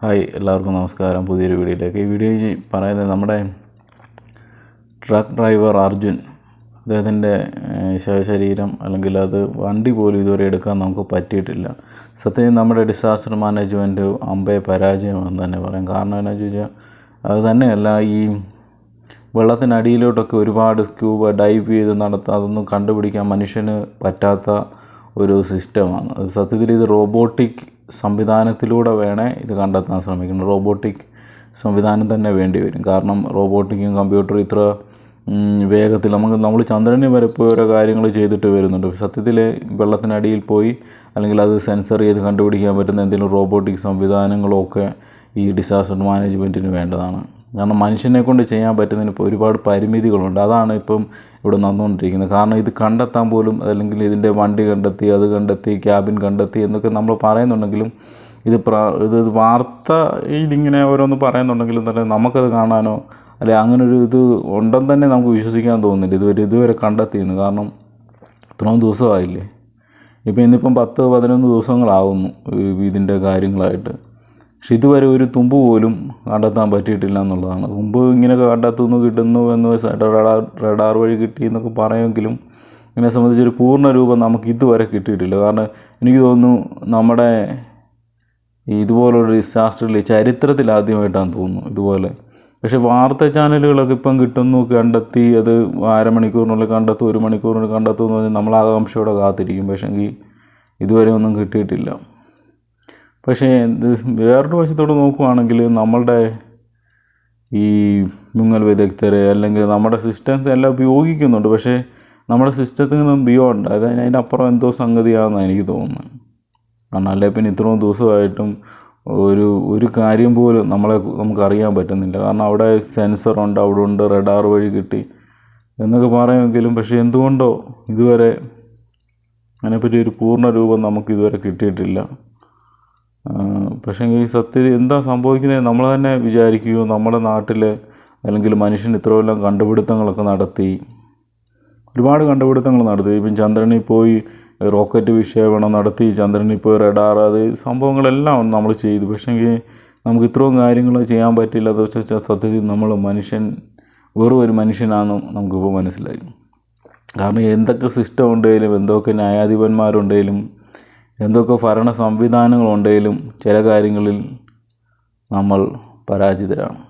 Hi എല്ലാവർക്കും നമസ്കാരം. പുതിയൊരു വീഡിയോയിലേക്ക്. ഈ വീഡിയോ പറയുന്നത് നമ്മുടെ ട്രക്ക് ഡ്രൈവർ അർജുൻ. അദ്ദേഹത്തിന്റെ ശവശരീരം അല്ലെങ്കിൽ അത് വണ്ടി പോലും ഇതുവരെ എടുക്കാൻ നമുക്ക് പറ്റിയിട്ടില്ല. സത്യം നമ്മുടെ ഡിസാസ്റ്റർ മാനേജ്മെന്റ് അമ്പേ പരാജയമെന്ന് തന്നെ പറയാം. കാരണം എന്താണെന്ന് ചോദിച്ചാൽ അത് തന്നെയല്ല ഈ വെള്ളത്തിനടിയിലോട്ടൊക്കെ ഒരുപാട് സ്ക്യൂബ ഡൈവ് ചെയ്ത് നടത്താം അതൊന്നും കണ്ടുപിടിക്കാൻ മനുഷ്യന് പറ്റാത്ത ഒരു സിസ്റ്റമാണ്. സത്യത്തിൽ ഇത് റോബോട്ടിക് സംവിധാനത്തിലൂടെ വേണേ ഇത് കണ്ടെത്താൻ ശ്രമിക്കണം. റോബോട്ടിക് സംവിധാനം തന്നെ വേണ്ടി വരും. കാരണം റോബോട്ടിക്കും കമ്പ്യൂട്ടറും ഇത്ര വേഗത്തിൽ നമുക്ക് നമ്മൾ ചന്ദ്രനിൽ വരെ പോയി ഓരോ കാര്യങ്ങൾ ചെയ്തിട്ട് വരുന്നുണ്ട്. സത്യത്തിൽ വെള്ളത്തിനടിയിൽ പോയി അല്ലെങ്കിൽ അത് സെൻസർ ചെയ്ത് കണ്ടുപിടിക്കാൻ പറ്റുന്ന എന്തെങ്കിലും റോബോട്ടിക് സംവിധാനങ്ങളൊക്കെ ഈ ഡിസാസ്റ്റർ മാനേജ്മെന്റിന് വേണ്ടതാണ്. കാരണം മനുഷ്യനെ കൊണ്ട് ചെയ്യാൻ പറ്റുന്നതിന് ഇപ്പോൾ ഒരുപാട് പരിമിതികളുണ്ട്. അതാണ് ഇപ്പം ഇവിടെ നടന്നുകൊണ്ടിരിക്കുന്നത്. കാരണം ഇത് കണ്ടെത്താൻ പോലും അല്ലെങ്കിൽ ഇതിന്റെ വണ്ടി കണ്ടെത്തി അത് കണ്ടെത്തി ക്യാബിൻ കണ്ടെത്തി എന്നൊക്കെ നമ്മൾ പറയുന്നുണ്ടെങ്കിലും ഇത് പ്ര ഇത് വാർത്ത ഇതിങ്ങനെ ഓരോന്ന് പറയുന്നുണ്ടെങ്കിലും തന്നെ നമുക്കത് കാണാനോ അല്ലെ അങ്ങനൊരു ഇത് ഉണ്ടെന്ന് തന്നെ നമുക്ക് വിശ്വസിക്കാൻ തോന്നുന്നില്ല. ഇതുവരെ ഇതുവരെ കണ്ടെത്തിയെന്ന്. കാരണം ഇത്രയും ദിവസമായില്ലേ? ഇപ്പം ഇന്നിപ്പം പത്ത് പതിനൊന്ന് ദിവസങ്ങളാവുന്നു ഇതിന്റെ കാര്യങ്ങളായിട്ട്. പക്ഷെ ഇതുവരെ ഒരു തുമ്പ് പോലും കണ്ടെത്താൻ പറ്റിയിട്ടില്ല എന്നുള്ളതാണ്. തുമ്പ് ഇങ്ങനെ കണ്ടെത്തുന്നു കിട്ടുന്നു എന്ന് റഡാർ റഡാർ വഴി കിട്ടി എന്നൊക്കെ പറയുമെങ്കിലും ഇതിനെ സംബന്ധിച്ചൊരു പൂർണ രൂപം നമുക്ക് ഇതുവരെ കിട്ടിയിട്ടില്ല. കാരണം എനിക്ക് തോന്നുന്നു നമ്മുടെ ഇതുപോലുള്ള ഡിസാസ്റ്ററിൽ ചരിത്രത്തിൽ ആദ്യമായിട്ടാണ് തോന്നുന്നു ഇതുപോലെ. പക്ഷേ വാർത്താ ചാനലുകളൊക്കെ ഇപ്പം കിട്ടുന്നു കണ്ടെത്തി അത് അരമണിക്കൂറിനുള്ളിൽ കണ്ടെത്തും ഒരു മണിക്കൂറിനുള്ളിൽ കണ്ടെത്തും എന്ന് പറഞ്ഞാൽ നമ്മൾ ആകാംക്ഷയോടെ കാത്തിരിക്കും. പക്ഷേ എങ്കിൽ ഇതുവരെ ഒന്നും കിട്ടിയിട്ടില്ല. പക്ഷേ വേറൊരു വശത്തോട് നോക്കുകയാണെങ്കിൽ നമ്മളുടെ ഈ മുങ്ങൽ വിദഗ്ധരെ അല്ലെങ്കിൽ നമ്മുടെ സിസ്റ്റത്തെ എല്ലാം ഉപയോഗിക്കുന്നുണ്ട്. പക്ഷേ നമ്മുടെ സിസ്റ്റത്തിൽ നിന്നും ബിയോണ്ട് അതായത് അതിന്റെ അതിനപ്പുറം എന്തോ സംഗതിയാണെന്നാണ് എനിക്ക് തോന്നുന്നത്. കാരണം അല്ലെ പിന്നെ ഇത്രയും ദിവസമായിട്ടും ഒരു ഒരു കാര്യം പോലും നമ്മളെ നമുക്കറിയാൻ പറ്റുന്നില്ല. കാരണം അവിടെ സെൻസറുണ്ട് അവിടെ ഉണ്ട് റഡാർ വഴി കിട്ടി എന്നൊക്കെ പറയുമെങ്കിലും പക്ഷേ എന്തുകൊണ്ടോ ഇതുവരെ അതിനെപ്പറ്റി ഒരു പൂർണ രൂപം നമുക്ക് ഇതുവരെ കിട്ടിയിട്ടില്ല. പക്ഷേ ഈ സത്യത എന്താ സംഭവിക്കുന്നത് നമ്മൾ തന്നെ വിചാരിക്കുകയോ നമ്മുടെ നാട്ടിൽ അല്ലെങ്കിൽ മനുഷ്യൻ ഇത്രയെല്ലാം കണ്ടുപിടുത്തങ്ങളൊക്കെ നടത്തി ഒരുപാട് കണ്ടുപിടുത്തങ്ങൾ നടത്തി. ഇപ്പം ചന്ദ്രനിൽ പോയി റോക്കറ്റ് വിക്ഷേപണം നടത്തി ചന്ദ്രനിൽ പോയി റഡാർ അത് സംഭവങ്ങളെല്ലാം നമ്മൾ ചെയ്തു. പക്ഷേങ്കിൽ നമുക്ക് ഇത്രയും കാര്യങ്ങൾ ചെയ്യാൻ പറ്റില്ല. അത് വെച്ചാൽ സത്യത്തിൽ നമ്മൾ മനുഷ്യൻ വെറും ഒരു മനുഷ്യനാണെന്ന് നമുക്കിപ്പോൾ മനസ്സിലായി. കാരണം എന്തൊക്കെ സിസ്റ്റം ഉണ്ടെങ്കിലും എന്തൊക്കെ ന്യായാധിപന്മാരുണ്ടെങ്കിലും എന്തൊക്കെ ഭരണ സംവിധാനങ്ങളുണ്ടെങ്കിലും ചില കാര്യങ്ങളിൽ നമ്മൾ പരാജിതരാണ്.